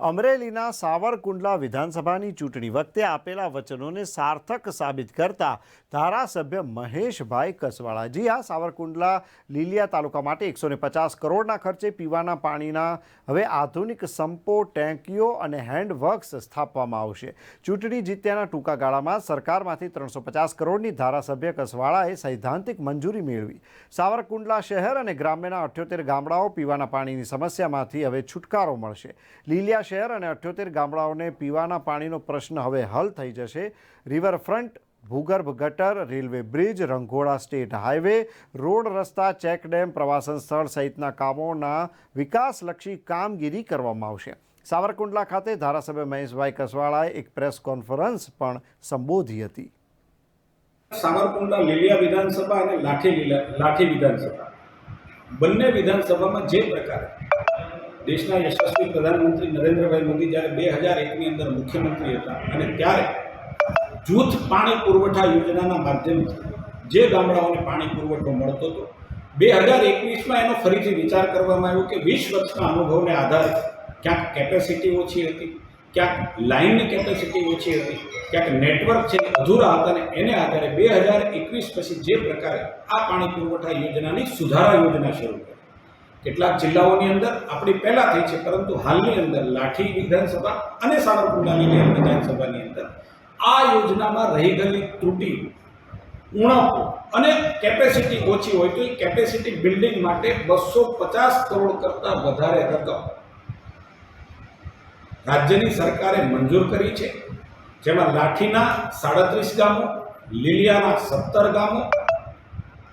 અમરેલીના સાવરકુંડલા વિધાનસભાની ચૂંટણી વખતે આપેલા વચનોને સાર્થક સાબિત કરતા ધારાસભ્ય મહેશભાઈ કસવાળાજી આ સાવરકુંડલા લીલિયા તાલુકા માટે એકસો પચાસ કરોડના ખર્ચે પીવાના પાણીના હવે આધુનિક સંપો ટેન્કીઓ અને હેન્ડવર્ક્સ સ્થાપવામાં આવશે. ચૂંટણી જીત્યાના ટૂંકા ગાળામાં સરકારમાંથી ત્રણસો પચાસ કરોડની ધારાસભ્ય કસવાળાએ સૈદ્ધાંતિક મંજૂરી મેળવી. સાવરકુંડલા શહેર અને ગ્રામ્યના અઠ્યોતેર ગામડાઓ પીવાના પાણીની સમસ્યામાંથી હવે છુટકારો મળશે. લીલિયા શહેર અને અઠ્યોતેર ગામડાઓને પીવાના પાણીનો પ્રશ્ન હવે હલ થઈ જશે. રિવરફ્રન્ટ, ભૂગર્ભ ગટર, railway bridge Rangola state highway, road રસ્તા ચેકડેમ પ્રવાસન સ્થળ સહિતના કામોના વિકાસલક્ષી કામગીરી કરવામાં આવશે. સાવરકુંડલા ખાતે ધારાસભ્ય મહેશભાઈ કસવાળાએ એક પ્રેસ કોન્ફરન્સ પણ સંબોધી હતી. સાવરકુંડલા લીલિયા વિધાનસભા અને લાઠી લાઠી વિધાનસભા. બંને વિધાનસભામાં જે પ્રકારે દેશના યશસ્વી પ્રધાનમંત્રી નરેન્દ્રભાઈ મોદી જ્યારે બે હજાર એકની અંદર મુખ્યમંત્રી હતા અને ત્યારે જૂથ પાણી પુરવઠા યોજનાના માધ્યમથી જે ગામડાઓને પાણી પુરવઠો મળતો હતો, બે હજાર એકવીસમાં એનો ફરીથી વિચાર કરવામાં આવ્યો કે વીસ વર્ષના અનુભવને આધારે ક્યાંક કેપેસિટી ઓછી હતી, ક્યાંક લાઇનની કેપેસિટી ઓછી હતી, ક્યાંક નેટવર્ક છે અધૂરા હતા અને એને આધારે બે હજાર એકવીસ પછી જે પ્રકારે આ પાણી પુરવઠા યોજનાની સુધારા યોજના શરૂ કરી. કેટલાક જિલ્લાઓની અંદર આપણી પહેલાં થઈ છે, પરંતુ હાલની અંદર લાઠી વિધાનસભા અને સાવરકુંડલાની વિધાનસભાની અંદર આ યોજનામાં રહી ગયેલી ત્રુટી, ઉણપો અને કેપેસિટી ઓછી હોય તો એ કેપેસિટી બિલ્ડિંગ માટે બસો પચાસ કરોડ કરતાં વધારે રકમ રાજ્યની સરકારે મંજૂર કરી છે. જેમાં લાઠીના સાડત્રીસ ગામો, લીલિયાના સત્તર ગામો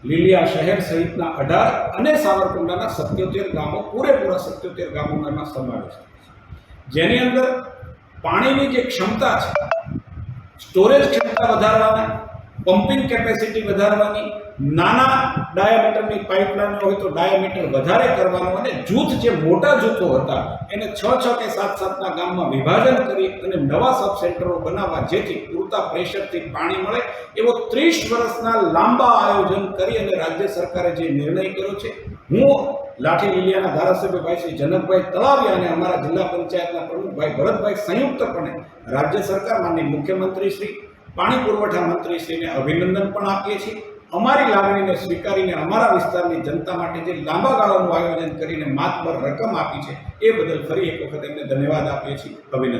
લીલિયા શહેર સહિતના અઢાર અને સાવરકુંડલાના સત્યોતેર ગામો પૂરેપૂરા સત્યોતેર ગામોનો એમાં સમાવેશ જેની અંદર પાણીની જે ક્ષમતા છે સ્ટોરેજ ક્ષમતા વધારવાના પમ્પિંગ કેપેસિટી વધારવાની, નાના ડાયામીટરની પાઇપલાઇન હોય તો ડાયામીટર વધારે કરવાનું અને જૂથ જે મોટા જૂથો હતા, એને છ છ કે સાત, સાતના ગામમાં વિભાજન કરી અને નવા સબ સેન્ટરો બનાવવા જેથી પૂરતા પ્રેશરથી પાણી મળે, એવો ત્રીસ વર્ષના લાંબા આયોજન કરી અને રાજ્ય સરકારે જે નિર્ણય કર્યો છે, હું લાઠી લીલિયાના ધારાસભ્ય ભાઈ શ્રી જનકભાઈ તળાવિયા અને અમારા જિલ્લા પંચાયતના પ્રમુખભાઈ ભરતભાઈ સંયુક્તપણે રાજ્ય સરકાર માનની મુખ્યમંત્રી શ્રી પાણી પુરવઠા મંત્રીશ્રીને અભિનંદન પણ આપીએ છીએ. અમારી લાગણીને સ્વીકારીને અમારા વિસ્તારની જનતા માટે જે લાંબા ગાળાનું આયોજન કરીને માતબર રકમ આપી છે, એ બદલ ફરી એક વખત એમને ધન્યવાદ આપીએ છીએ. અભિનંદન.